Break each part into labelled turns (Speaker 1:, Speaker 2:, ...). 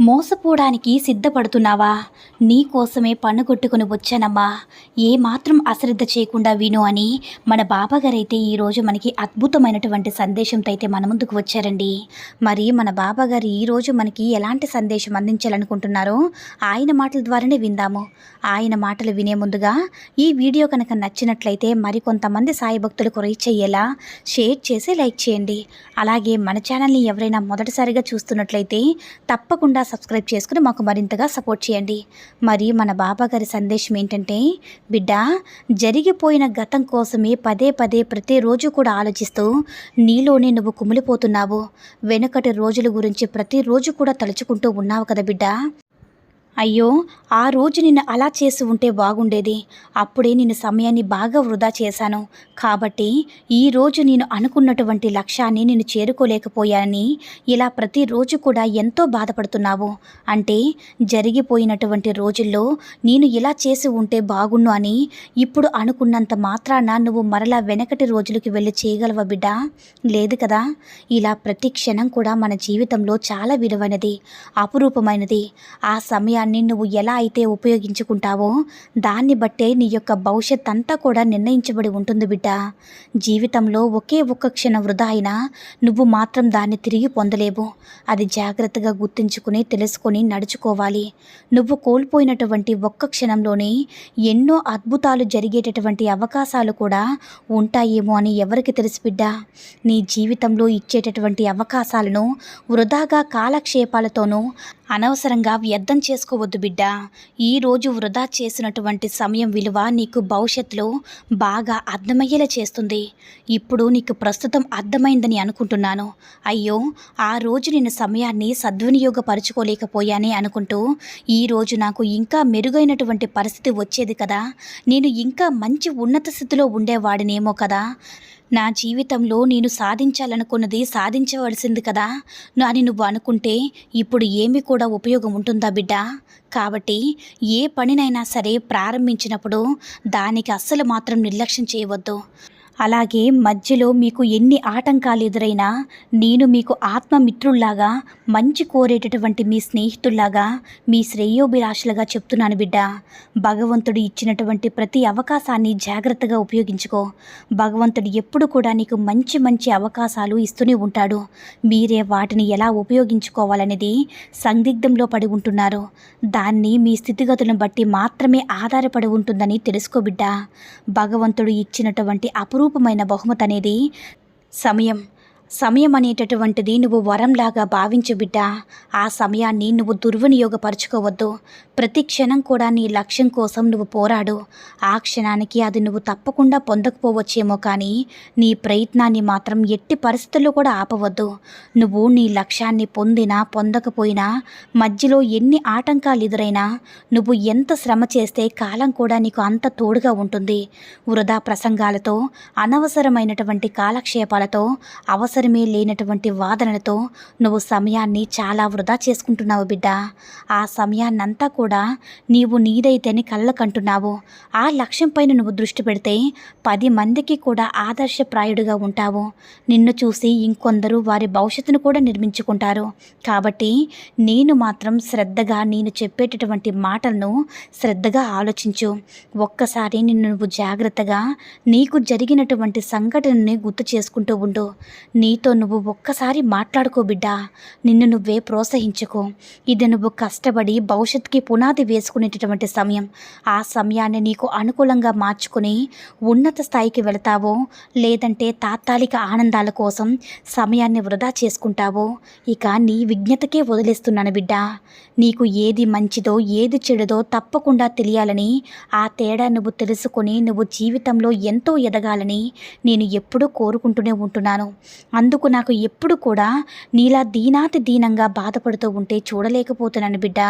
Speaker 1: మోసపోవడానికి సిద్ధపడుతున్నావా? నీ కోసమే పన్ను కొట్టుకుని వచ్చానమ్మా. ఏ మాత్రం అశ్రద్ధ చేయకుండా విను అని మన బాబాగారైతే ఈరోజు మనకి అద్భుతమైనటువంటి సందేశంతో అయితే మన ముందుకు వచ్చారండి. మరి మన బాబాగారు ఈరోజు మనకి ఎలాంటి సందేశం అందించాలనుకుంటున్నారో ఆయన మాటల ద్వారానే విందాము. ఆయన మాటలు వినే ముందుగా ఈ వీడియో కనుక నచ్చినట్లయితే మరికొంతమంది సాయి భక్తులకు రీచ్ అయ్యేలా షేర్ చేసి లైక్ చేయండి. అలాగే మన ఛానల్ని ఎవరైనా మొదటిసారిగా చూస్తున్నట్లయితే తప్పకుండా సబ్స్క్రైబ్ చేసుకుని మాకు మరింతగా సపోర్ట్ చేయండి. మరి మన బాబా గారి సందేశం ఏంటంటే బిడ్డ జరిగిపోయిన గతం కోసమే పదే పదే ప్రతిరోజు కూడా ఆలోచిస్తూ నీలోనే నువ్వు కుమిలిపోతున్నావు. వెనుకటి రోజుల గురించి ప్రతిరోజు కూడా తలుచుకుంటూ ఉన్నావు కదా బిడ్డ. అయ్యో ఆ రోజు నిన్ను అలా చేసి ఉంటే బాగుండేది. అప్పుడే నేను సమయాన్ని బాగా వృధా చేశాను. కాబట్టి ఈరోజు నేను అనుకున్నటువంటి లక్ష్యాన్ని నేను చేరుకోలేకపోయానని ఇలా ప్రతిరోజు కూడా ఎంతో బాధపడుతున్నావు. అంటే జరిగిపోయినటువంటి రోజుల్లో నేను ఇలా చేసి ఉంటే బాగుండు అని ఇప్పుడు అనుకున్నంత మాత్రాన నువ్వు మరలా వెనకటి రోజులకి వెళ్ళి చేయగలవా బిడ్డ? లేదు కదా. ఇలా ప్రతి క్షణం కూడా మన జీవితంలో చాలా విలువైనది అపురూపమైనది. ఆ సమయాన్ని నువ్వు ఎలా అయితే ఉపయోగించుకుంటావో దాన్ని బట్టే నీ యొక్క భవిష్యత్ అంతా కూడా నిర్ణయించబడి ఉంటుంది బిడ్డ. జీవితంలో ఒకే ఒక్క క్షణం వృధా అయినా నువ్వు మాత్రం దాన్ని తిరిగి పొందలేవు. అది జాగ్రత్తగా గుర్తుంచుకుని తెలుసుకొని నడుచుకోవాలి. నువ్వు కోల్పోయినటువంటి ఒక్క క్షణంలోనే ఎన్నో అద్భుతాలు జరిగేటటువంటి అవకాశాలు కూడా ఉంటాయేమో అని ఎవరికి తెలుసు బిడ్డ. నీ జీవితంలో ఇచ్చేటటువంటి అవకాశాలను వృధాగా కాలక్షేపాలతోనూ అనవసరంగా వ్యర్థం చేసుకోవద్దు బిడ్డ. ఈరోజు వృధా చేసినటువంటి సమయం విలువ నీకు భవిష్యత్తులో బాగా అర్థమయ్యేలా చేస్తుంది. ఇప్పుడు నీకు ప్రస్తుతం అర్థమైందని అనుకుంటున్నాను. అయ్యో ఆ రోజు నేను సమయాన్ని సద్వినియోగపరచుకోలేకపోయానే అనుకుంటూ ఈరోజు నాకు ఇంకా మెరుగైనటువంటి పరిస్థితి వచ్చేది కదా. నేను ఇంకా మంచి ఉన్నత స్థితిలో ఉండేవాడినేమో కదా. నా జీవితంలో నేను సాధించాలనుకున్నది సాధించవలసింది కదా. అని నువ్వు అనుకుంటే ఇప్పుడు ఏమి కూడా ఉపయోగం ఉంటుందా బిడ్డ? కాబట్టి ఏ పనినైనా సరే ప్రారంభించినప్పుడు దానికి అస్సలు మాత్రం నిర్లక్ష్యం చేయవద్దు. అలాగే మధ్యలో మీకు ఎన్ని ఆటంకాలు ఎదురైనా నేను మీకు ఆత్మమిత్రుల్లాగా మంచి కోరేటటువంటి మీ స్నేహితుల్లాగా మీ శ్రేయోభిలాషులుగా చెప్తున్నాను బిడ్డ. భగవంతుడు ఇచ్చినటువంటి ప్రతి అవకాశాన్ని జాగ్రత్తగా ఉపయోగించుకో. భగవంతుడు ఎప్పుడు కూడా నీకు మంచి మంచి అవకాశాలు ఇస్తూనే ఉంటాడు. మీరే వాటిని ఎలా ఉపయోగించుకోవాలనేది సందిగ్ధంలో పడి ఉంటున్నారు. దాన్ని మీ స్థితిగతులను బట్టి మాత్రమే ఆధారపడి ఉంటుందని తెలుసుకో బిడ్డ. భగవంతుడు ఇచ్చినటువంటి అపురూపమైన బహుమతి అనేది సమయం. సమయం అనేటటువంటిది నువ్వు వరంలాగా భావించు బిడ్డ. ఆ సమయాన్ని నువ్వు దుర్వినియోగపరచుకోవద్దు. ప్రతి క్షణం కూడా నీ లక్ష్యం కోసం నువ్వు పోరాడు. ఆ క్షణానికి అది నువ్వు తప్పకుండా పొందకపోవచ్చేమో కానీ నీ ప్రయత్నాన్ని మాత్రం ఎట్టి పరిస్థితుల్లో కూడా ఆపవద్దు. నువ్వు నీ లక్ష్యాన్ని పొందినా పొందకపోయినా మధ్యలో ఎన్ని ఆటంకాలు ఎదురైనా నువ్వు ఎంత శ్రమ చేస్తే కాలం కూడా నీకు అంత తోడుగా ఉంటుంది. వృధా ప్రసంగాలతో అనవసరమైనటువంటి కాలక్షేపాలతో అవసరం అవసరమే లేనటువంటి వాదనలతో నువ్వు సమయాన్ని చాలా వృధా చేసుకుంటున్నావు బిడ్డ. ఆ సమయాన్నంతా కూడా నీవు నీదైతేనే కళ్ళకంటున్నావు. ఆ లక్ష్యం పైన నువ్వు దృష్టి పెడితే పది మందికి కూడా ఆదర్శప్రాయుడుగా ఉంటావు. నిన్ను చూసి ఇంకొందరు వారి భవిష్యత్తును కూడా నిర్మించుకుంటారు. కాబట్టి నేను మాత్రం శ్రద్ధగా నేను చెప్పేటటువంటి మాటలను శ్రద్ధగా ఆలోచించు. ఒక్కసారి నిన్ను నువ్వు జాగ్రత్తగా నీకు జరిగినటువంటి సంఘటనని గుర్తు చేసుకుంటూ ఉండు. నీతో నువ్వు ఒక్కసారి మాట్లాడుకో బిడ్డా. నిన్ను నువ్వే ప్రోత్సహించుకో. ఇది నువ్వు కష్టపడి భవిష్యత్తుకి పునాది వేసుకునేటటువంటి సమయం. ఆ సమయాన్ని నీకు అనుకూలంగా మార్చుకుని ఉన్నత స్థాయికి వెళతావో లేదంటే తాత్కాలిక ఆనందాల కోసం సమయాన్ని వృధా చేసుకుంటావో ఇక నీ విజ్ఞతకే వదిలేస్తున్నాను బిడ్డా. నీకు ఏది మంచిదో ఏది చెడుదో తప్పకుండా తెలియాలని ఆ తేడా నువ్వు తెలుసుకొని నువ్వు జీవితంలో ఎంతో ఎదగాలని నేను ఎప్పుడూ కోరుకుంటూనే ఉంటున్నాను. అందుకు నాకు ఎప్పుడు కూడా నీలా దీనాతి దీనంగా బాధపడుతూ ఉంటే చూడలేకపోతున్నాను బిడ్డ.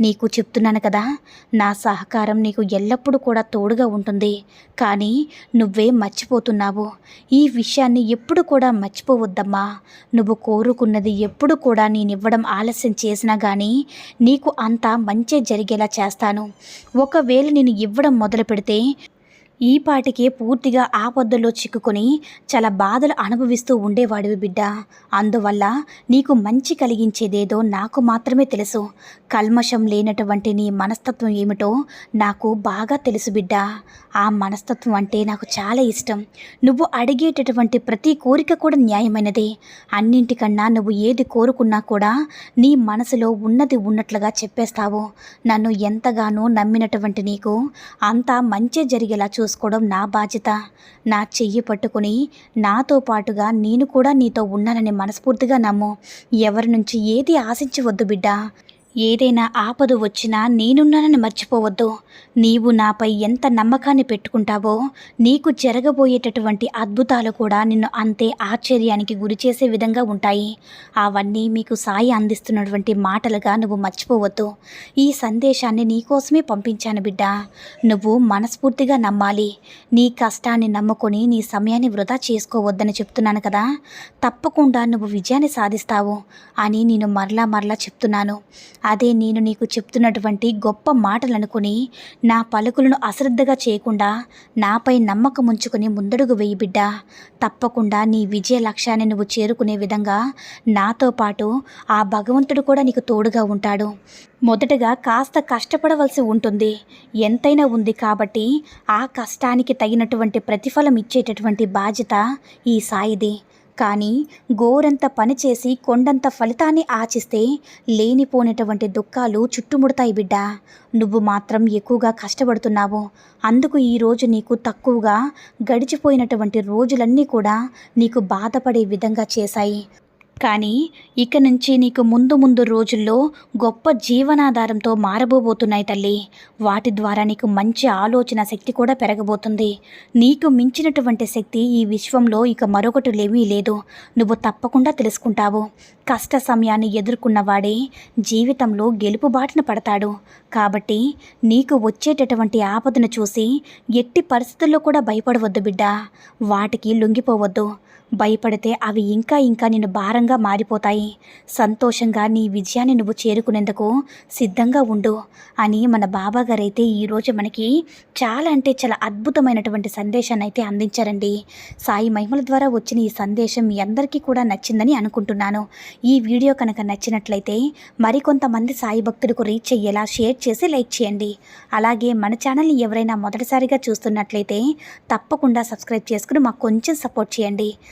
Speaker 1: నీకు చెప్తున్నాను కదా నా సహకారం నీకు ఎల్లప్పుడూ కూడా తోడుగా ఉంటుంది. కానీ నువ్వే మర్చిపోతున్నావు. ఈ విషయాన్ని ఎప్పుడు కూడా మర్చిపోవద్దమ్మా. నువ్వు కోరుకున్నది ఎప్పుడు కూడా నేనివ్వడం ఆలస్యం చేసినా కానీ నీకు అంతా మంచి జరిగేలా చేస్తాను. ఒకవేళ నేను ఇవ్వడం మొదలు పెడితే ఈ పాటికే పూర్తిగా ఆపదల్లో చిక్కుకొని చాలా బాధలు అనుభవిస్తూ ఉండేవాడివి బిడ్డ. అందువల్ల నీకు మంచి కలిగించేదేదో నాకు మాత్రమే తెలుసు. కల్మషం లేనటువంటి నీ మనస్తత్వం ఏమిటో నాకు బాగా తెలుసు బిడ్డ. ఆ మనస్తత్వం అంటే నాకు చాలా ఇష్టం. నువ్వు అడిగేటటువంటి ప్రతి కోరిక కూడా న్యాయమైనదే. అన్నింటికన్నా నువ్వు ఏది కోరుకున్నా కూడా నీ మనసులో ఉన్నది ఉన్నట్లుగా చెప్పేస్తావు. నన్ను ఎంతగానో నమ్మినటువంటి నీకు అంతా మంచి జరిగేలా చూ చూసుకోవడం నా బాధ్యత. నా చెయ్యి పట్టుకుని నాతో పాటుగా నేను కూడా నీతో ఉన్నానని మనస్ఫూర్తిగా నమ్ము. ఎవరి నుంచి ఏది ఆశించవద్దు బిడ్డ. ఏదైనా ఆపద వచ్చినా నేనున్నానని మర్చిపోవద్దు. నీవు నాపై ఎంత నమ్మకాన్ని పెట్టుకుంటావో నీకు జరగబోయేటటువంటి అద్భుతాలు కూడా నిన్ను అంతే ఆశ్చర్యానికి గురి చేసే విధంగా ఉంటాయి. అవన్నీ మీకు సాయి అందిస్తున్నటువంటి మాటలుగా నువ్వు మర్చిపోవద్దు. ఈ సందేశాన్ని నీకోసమే పంపించాను బిడ్డ. నువ్వు మనస్ఫూర్తిగా నమ్మాలి. నీ కష్టాన్ని నమ్ముకొని నీ సమయాన్ని వృధా చేసుకోవద్దని చెప్తున్నాను కదా. తప్పకుండా నువ్వు విజయాన్ని సాధిస్తావు అని నేను మరలా మరలా చెప్తున్నాను. అదే నేను నీకు చెప్తున్నటువంటి గొప్ప మాటలు అనుకుని నా పలుకులను అశ్రద్ధగా చేయకుండా నాపై నమ్మకం ఉంచుకుని ముందడుగు వేయి బిడ్డ. తప్పకుండా నీ విజయ లక్ష్యాన్ని నువ్వు చేరుకునే విధంగా నాతో పాటు ఆ భగవంతుడు కూడా నీకు తోడుగా ఉంటాడు. మొదటగా కాస్త కష్టపడవలసి ఉంటుంది. ఎంతైనా ఉంది కాబట్టి ఆ కష్టానికి తగినటువంటి ప్రతిఫలం ఇచ్చేటటువంటి బాధ్యత ఈ సాయిది. కానీ గోరంత పని చేసి కొండంత ఫలితాన్ని ఆచిస్తే లేనిపోనటువంటి దుఃఖాలు చుట్టుముడతాయి బిడ్డ. నువ్వు మాత్రం ఎక్కువగా కష్టపడుతున్నావు. అందుకు ఈరోజు నీకు తక్కువగా గడిచిపోయినటువంటి రోజులన్నీ కూడా నీకు బాధపడే విధంగా చేశాయి. కానీ ఇక నుంచి నీకు ముందు ముందు రోజుల్లో గొప్ప జీవనాధారంతో మారబోబోతున్నాయి తల్లి. వాటి ద్వారా నీకు మంచి ఆలోచన శక్తి కూడా పెరగబోతుంది. నీకు మించినటువంటి శక్తి ఈ విశ్వంలో ఇక మరొకటి లేమీ లేదు. నువ్వు తప్పకుండా తెలుసుకుంటావు. కష్ట సమయాన్ని ఎదుర్కొన్నవాడే జీవితంలో గెలుపు బాటిన పడతాడు. కాబట్టి నీకు వచ్చేటటువంటి ఆపదను చూసి ఎట్టి పరిస్థితుల్లో కూడా భయపడవద్దు బిడ్డ. వాటికి లొంగిపోవద్దు. భయపడితే అవి ఇంకా ఇంకా నిన్ను భారంగా మారిపోతాయి. సంతోషంగా నీ విజయాన్ని నువ్వు చేరుకునేందుకు సిద్ధంగా ఉండు అని మన బాబాగారైతే ఈరోజు మనకి చాలా అంటే చాలా అద్భుతమైనటువంటి సందేశాన్ని అయితే అందించారండి. సాయి మహిమల ద్వారా వచ్చిన ఈ సందేశం మీ అందరికీ కూడా నచ్చిందని అనుకుంటున్నాను. ఈ వీడియో కనుక నచ్చినట్లయితే మరికొంతమంది సాయి భక్తులకు రీచ్ అయ్యేలా షేర్ చేసి లైక్ చేయండి. అలాగే మన ఛానల్ని ఎవరైనా మొదటిసారిగా చూస్తున్నట్లయితే తప్పకుండా సబ్స్క్రైబ్ చేసుకుని మాకు కొంచెం సపోర్ట్ చేయండి.